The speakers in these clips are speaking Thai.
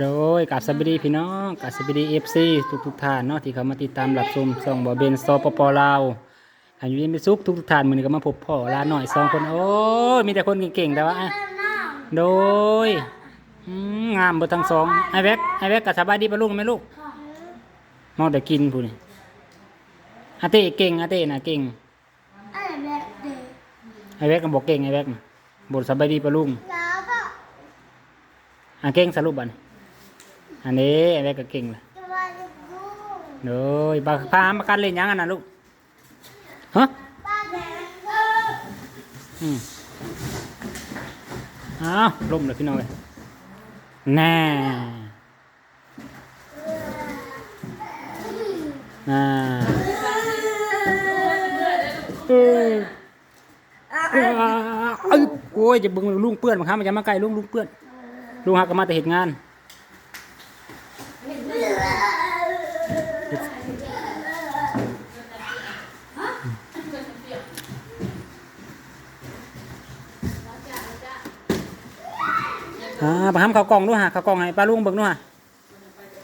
โดยกับสบดีพี่น้องกับสบดีเอฟซีทุกทุกๆท่านเนาะที่เขามาติดตามรับชมส่องบ่อเบนสปปลาวอายุยินไปสุขทุกทุกๆท่านมือนี้ก็มาพบพ่อลาหน่อยสองคน โอ้ยมีแต่คนเก่งๆแต่ว่าอะโดยอืมงามเบดทั้งสองไอแวกไอแวกกับสบายดีปะลูกไหมลูกมองแต่กินพูนี่อาเต้เก่งอาเต้น่ะเก่งอะไรแบบเด็กไอแวกก็บอกเก่งไอแวกน่ะบทสบายดีปะลุงแล้วก็อะเก่งสรุปบัดน อันนี้ไอแวกก็เก่งเลยจะมาดูโดยบาพามากันเล่นยังกันนะลูกฮะป้าแดงเอออืมอ้าวล่มเลยพี่น้องเลยแน่น่าเออเออเอ้ยโอ้ยจะบึงลุงเปื้อนมาครับมันจะมาไกลลุงลุงเปื้อนลุงหักก็มาแต่เหตุงาน อ่าไปทำข้ากล่องด้วยฮะเขากล่องให้ป้าลุงเบิ่งด้วยฮะ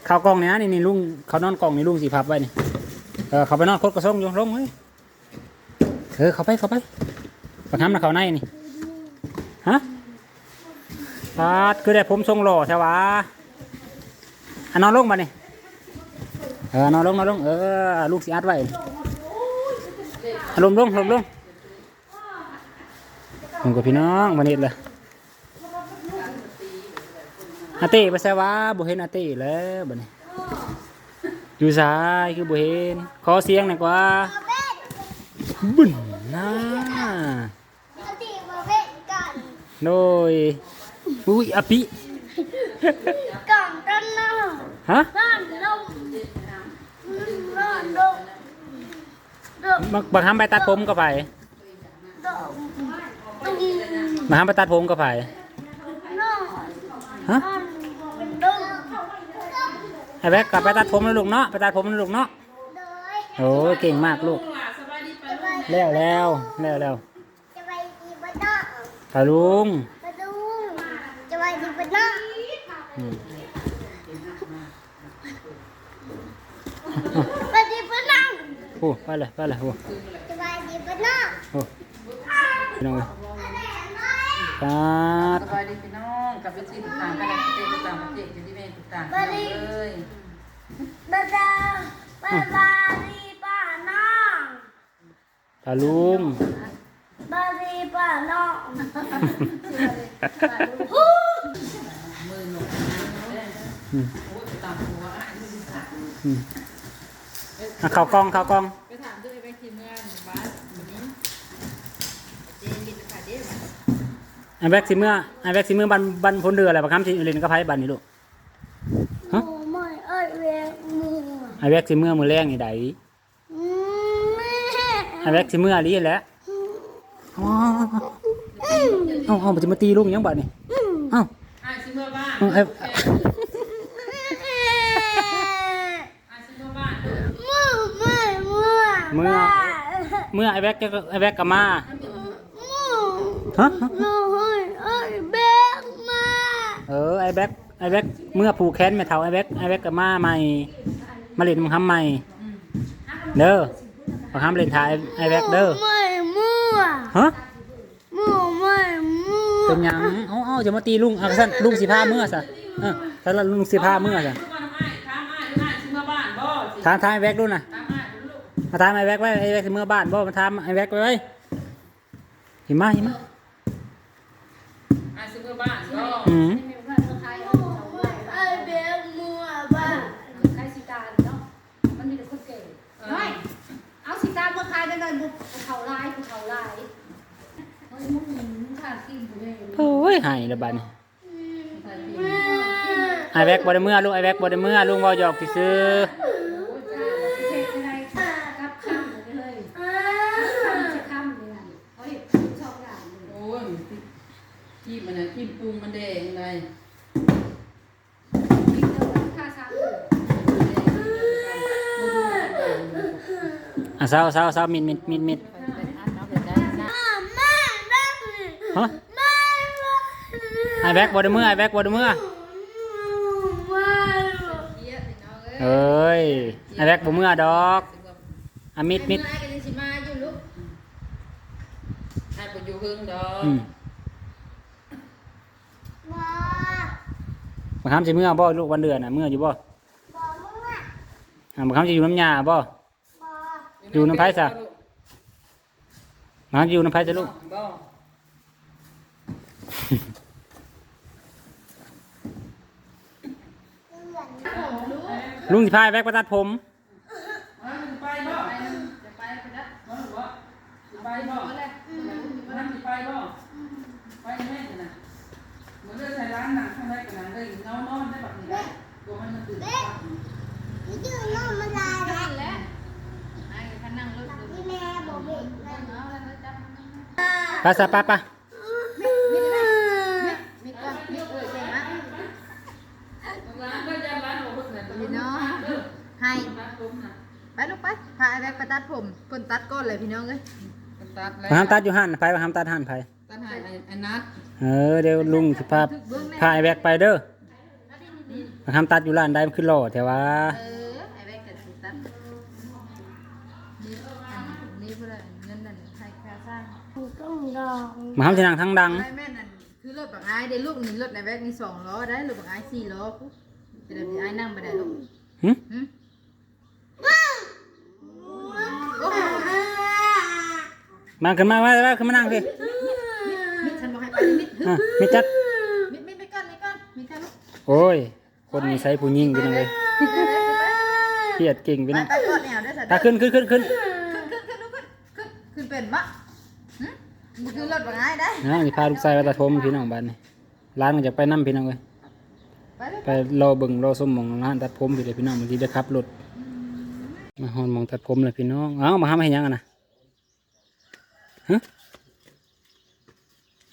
ข้ากล่องเนี่ยนี่นี่ลุงเขานอนกล่องนี่ลุงสีพับไว้นี่เออเขาไปนอนโคตรกระซ่งอยู่ลงเฮ้ยเออเขาไปเขาไปไปทำนะเขาในนี่ฮะปาดคือได้ผมทรงหล่อใช่วะอะนอนลงมานี่เออนอนลงนอนลงเออลูกสีอัดไว้อะลมลงลมลงลงกับพี่น้องมาเน็ตเลย อาเต้ไปใส่ว่าบ่เห็นอาเต้แล้วบัดนี้อยู่ซ้ายคือบ่เห็นขอเสียงหน่อยกว่าบ็ดบึ้นนะปกติมาเบ็ดกันโดยอุ้ยอาปิก่อนกันนะฮะนอนลงนอนลงลงบักบักทำไปตัดผมก็ไปลงตุ้งมาทำไปตัดผมก็ไปฮะ ไอ้แบ๊กกลับไปตัดผมแล้วลูกเนาะไปตัดผมแล้วลูกเนาะโดยโอ้ยเก่งมากลูกจะไปแล้วแล้วแล้วแล้วจะไปดีบ้านนอกตาลุงมาดูจะไปดีบ้านนอกอืมไปดีบ้านนอกโอ้ไปเลยไปเลยโอ้จะไปดีบ้านนอกโอ้พี่น้องเอ้ยอะไรน้อยตัดสบายดีพี่น้อง กับเป็นสิ่งต่างกันประเทศต่างประเทศอยู่ที่เมนต่างกันเลยบ้านนาบ้านบาดีบ้านนอกตาลุงบ้านดีบ้านนอกมือหนุกอืมต่างหัวอืมอะเข้ากล้องเข้ากล้อง ไปถามด้วยไปทีมงานบ้านแบบนี้เจนกินขาดเด้บ้าน ไอ้แบ็กสิเมื่อไอ้แบ็กสิเมื่อบันบันพ้นเดืออะไรปะครับที่เรียนกับไพ่บันนี่ลูกหมูไม่เอ้ยเวียงหมูไอ้แบ็กสิเมื่อมือแรงนี่ไดอืมแม่ไอ้แบ็กสิเมื่อลีแหละอ๋อเอาเอามันจะมาตีลุงยังบัดนี่เอ้าอะซิเมื่อบ้านเอาไอ้อะซิเมื่อบ้านหมูไม่หมูเมื่อเมื่อไอ้แบ็กก็ไอ้แบ็กก็มาหมู ฮะ หมูเอ้ยแบกมา เออไอ้ แบ็กไอ้แบ็กเมื่อผูกแขนไม่เท่าไอ้แบ็กไอ้แบ็กก็มาใหม่มาเล่นมึงทำใหม่เด้อมาทำเล่นถ่ายไอ้แบ็กเด้อไม่หมูฮะหมูไม่หมูเป็นหยังเอาเอาจะมาตีลุงเอาสั้นลุงสิพาเมื่อซะเออถ้าลุงสิพาเมื่อซะทุกวันทำไมข้ามอ้ายอ้ายซิเมื่อบ้านบ่สิถามถามไอ้แบ็กดูนะตามอ้ายลูกมาถามไอ้แบ็กไว้ไอ้แบ็กสิเมื่อบ้านบ่มาถามไอ้แบ็กไว้ไว้หิมะหิมะอ้ายซิเมื่อบ้านบ่ อืม เอ้ยแบกหมูบ้า ขายสิการเนาะ มันมีแต่คนเก่งน้อย เอาสิการมาขาย ได้เลยบุกเขาลายภูเขาลายเฮ้ยมึงมึงขาดกินอยู่เลยโอ้ยหายละบาดนี่ไอ้แบ็กบ่ได้เมื่อลูกไอ้แบ็กบ่ได้เมื่อลุงเว้าหยอกซื่อ อะเศร้าเศร้าเศร้ามิดมิดมิดมิดฮะไอแบกบอดเมื่อไอแบกบอดเมื่อเอ้ยไอแบกบ่เมื่อดอกอะมิดมิดอยู่บังคับจะเมื่อบ่ลูกวันเดือนอะเมื่ออยู่บ่บ่เบังคับจะอยู่น้ำยาบ่ อยู่น้ำไผ่ซะบาอยู่น้ำไผ่จะลูกลุงสิพายแบกไปตัดผมไปบ่จะไปไปนะมาหรือว่าไปบ่ลยนั่งไปบ่ไปแม่นะเหมือนเรื่องไทยร้านหนังข้างในกับหนังเลยเงานอนได้แบบนี้ตัวมันมันตื่น นั่นแหละไอ้ท่านนั่งรถดูเอาแล้วจับ ไปซะป้าป้าให้ไปลูกไปพาไอ้แบกไปตัดผมเพิ่นตัดก้นเลยพี่น้องเอ้ยตัดแล้วบางครั้งตัดอยู่หันไผบางครั้งตัดหันไผตัดห้ไอ้ไอ้นัดเออเดี๋ยวลุงสิพาพาไอ้แบกไปเด้อบางครั้งตัดอยู่ร้านใดมันคือหล่อแต่ว่าเออ บางครั้งสินั่งทั้งดังไม่แม่นั่นคือรถบักอายได้ลูกนี่รถในแบกนี่สองล้อได้รถบักอายสี่ล้อปุ๊บจะได้อายนั่งไปได้ลูกหึ หึโอ้โหมาขึ้นมาว่าว่าขึ้นมานั่งสิมิดฉันบอกให้ไปมิดหึอะมิจัด มิดมิดไปก่อนมิดก่อนมิดก่อนลูกโอ้ย คนมีไซส์ผู้ยิ่งพี่น้องเลยเครียดเก่งพี่ไปน้องไปก่อนแนวได้สัตว์ตาขึ้นขึ้นขึ้นขึ้นขึ้นขึ้นขึ้นลูกขึ้นขึ้นขึ้นเป็นมะหึมัน คือรถบักอายได้นะสิพาลูกชายไปตัดผมพี่น้องบ้านนี่ร้านมันจะไปนั่พี่น้องเลยไปเลยไปรอเบิ่งรอส้มหมองร้านตัดผมพี่เลยพี่น้องบางทีได้ขับรถมาฮอนหมองตัดผมเลยพี่น้องเอ้ามาหามาเห็นยังอะนะฮะ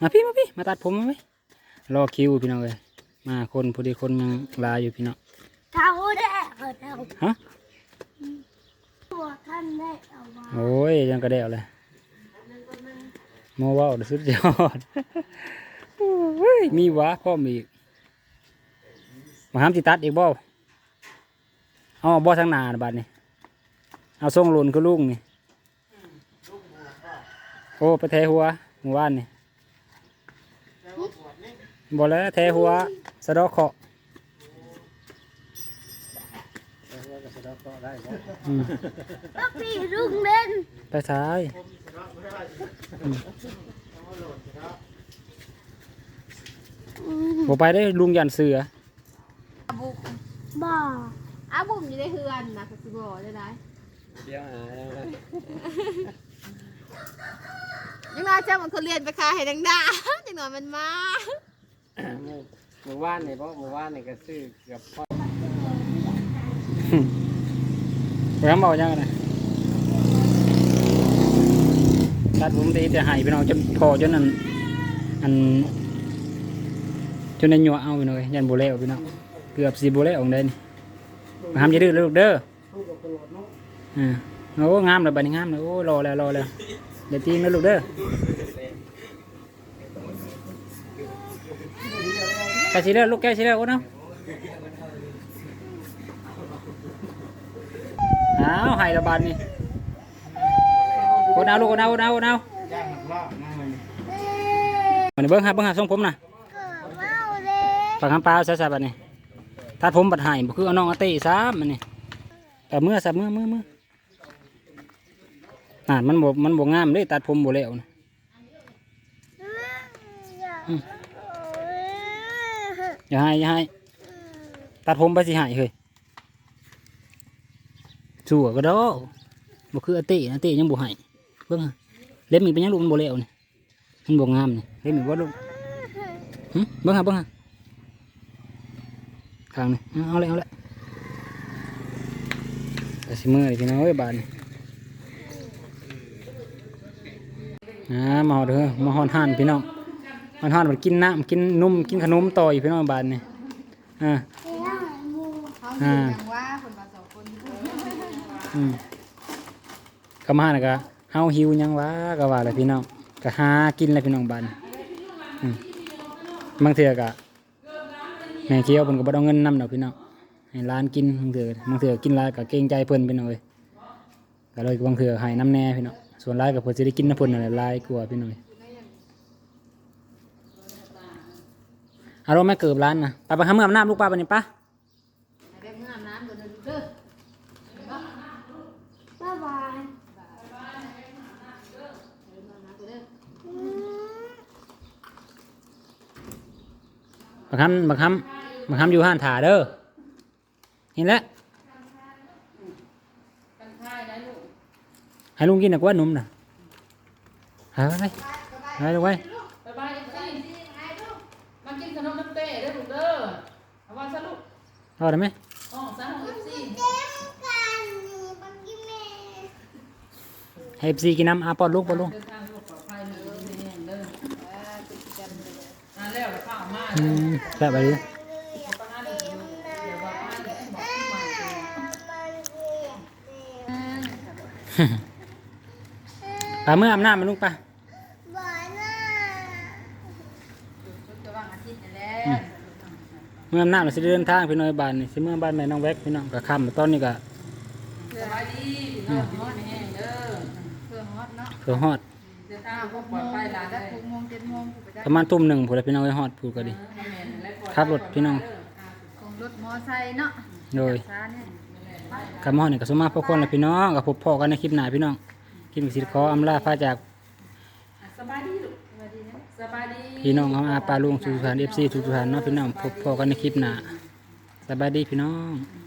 มาพี่มาพี่มาตัดผมมาไหมรอคิวพี่น้องเลยมาคนพอดีคนยังลาอยู่พี่น้องเท่าได้เออเท่าฮะ ตัวท่านได้เอามา โอ้ยยังกระเดวเลย โมว่าวสุดยอดโอ้ยมีวะพ่อมีมาห้ามติตัดอีกบ่เอาบ่ทางนาบัดนี่เอาส่งหล่นคือลุงนี่โอ้ไปแทหัวหมู่บ้านนี่บ่แล้วแทหัวสะดอกเคาะห์อืม ปักพี่ลุงเล่นไปซ้ายอืมบ่ไปได้ลุงยันเสือบุกบ่อ้าวบุ๋มอยู่ในเฮือนนะคือบ่ได้ได้เดี๋ยวหาแล้วนะยังน้อยจ้ามันเขาเรียนไปคาให้ดังดาจังหน่อยมันมาหมู่บ้านนี่เพราะหมู่บ้านนี่ก็ซื้อเกือบ พอไปทำเอายังไงนะตัดผมตีแต่หายไปน้องจนพอจนนั่นอันจนในหยัวเอาไปหน่อยยันโบเล่ไปน้องเกือบสีโบเล่ออกได้นี่มาทำจะดื้อลยลูกเด้ออ่าโอ้งามเลยบัดนี้งามเลยโอ้รอแล้วรอแล้วเดี๋ยวตีนะลูกเด้อแกสิเด้อลูกแกสิเด้อโอ้เนาะ อ้าวใหายระบาดนี่โอ้เอาลูกโอ้เอาโอ้เอาโอ้เอาย่างหนักล่อนั่งเลยมันเบิ้งหาเบิ้งหาทรงผมน่ะเกิดเมาเลยปากคำปลาซะซะบัดนี้ถ้าผมบัดหายบ่คือเอาน้องอาเต้ซ้ำมันนี่แต่เมื่อซะเมื่อเมื่อเมื่ออ่านมันบ่มันบ่งามเลยตัดผมบ่แล้วนะอืมอย่าให้อย่าให้ตัดผมไปสิหายเฮ้ย สัวก็ดอกบ่คืออาเต้อาเต้ยังบ่ใหายเบิ่งหาเล็บมีเป็นหยังลูกมันบ่แล้วนี่มันบ่งามนี่เล็บมีบ่ลูกหึเบิ่งหาเบิ่งหาข้างนี่เอาเลยเอาเลยแต่สิมือนี่พี่น้องเอ้ยบาดนี่อ่ามาหอดเด้อมาหอดห่านพี่น้องหอดห่านมันกินน้ำกินนุ่มกินขนมต่ออีกพี่น้องบาดนี่อ่าเขาอยู่อย่างว่าคนมาสองคน อืมก็มาน่ะก็เฮาหิวยังวะก็ว่าแหละพี่น้องก็หากินแหละพี่น้องบ้านอืมบางเทื่อก็แม่เคี้ยวเพิ่นก็บ่ได้เอาเงินนำดอกพี่น้องให้ร้านกินบางเถื่อบางเถื่อกินหลายก็เกรงใจเพิ่นไปหน่อยก็เลยบางเถื่อให้น้ำแน่พี่น้องส่วนหลายก็เพิ่นสิได้กินน้ำเพิ่นนั่นแหละหลายกว่าพี่น้อยอาลงแม่เกิบร้านนะไปไปหาเมื่ออาบน้ำลูกป้าไปนี่ป้า ให้แบบเมื่ออาบน้ำก่อนเด้อเด้อ บ๊ายบาย บั กคำบักคำบักคำอยู่ห้านถาเด้อเห็นแล้วกันค่ายนะลูกให้ลุงกินหนักว่านุ่มน่ะหาไปหาไปไว้บ๊ายบายเอฟซีมากินขนมน้ำเต้เด้อลูกเด้อเอาว่าซะลูกรอดได้ไหมอ๋อซะของเอฟซีให้เอฟซีกินน้ำอาปอดลูกปอดลูก เดินทางลูกปลอดภัยเลยแม่เด้อมาแล้วแล้วข้าวมา อืมแซ่บไปดิป้าหน้าเดี๋ยวเดี๋ยวบอกป้าเดี๋ยวให้บอกที่ใหม่เลยปลาเมื่ออาบน้ำมาลูกปลาชุดจะว่างอาทิตย์นี่แหละเมื่ออาบน้ำเราสิได้เดินทางพี่น้อยบ้านนี่สิเมื่อบ้านแม่น้องแวกพี่น้องก็ค่ำตอนนี้ก็สบายดีพี่น้องพี่น้องแห้งเด้อเพื่อฮอดเนาะเพื่อฮอดเดินทางก็ปลอดภัยหลานแล้ได้ ปได้ประมาณทุ่มหนึ่งผู้ใดพี่น้องไปฮอดผู้ก็ดีครับรถพี่น้องคงรถมอไซค์เนาะโดยซาเนี่ยคำฮอดนี่ก็สมมาพวกคนละพี่น้องกับพบพ่อกันในคลิปหน้าพี่น้องคลิปนี้สิขออำลาพาจากสบายดีลูกสวัสดีนะสบายดีพี่น้องเขาอาปลาลุงสุสานเอฟซีสุสานเนาะพี่น้องพบพ่อกันในคลิปหน้าสบายดีพี่น้องส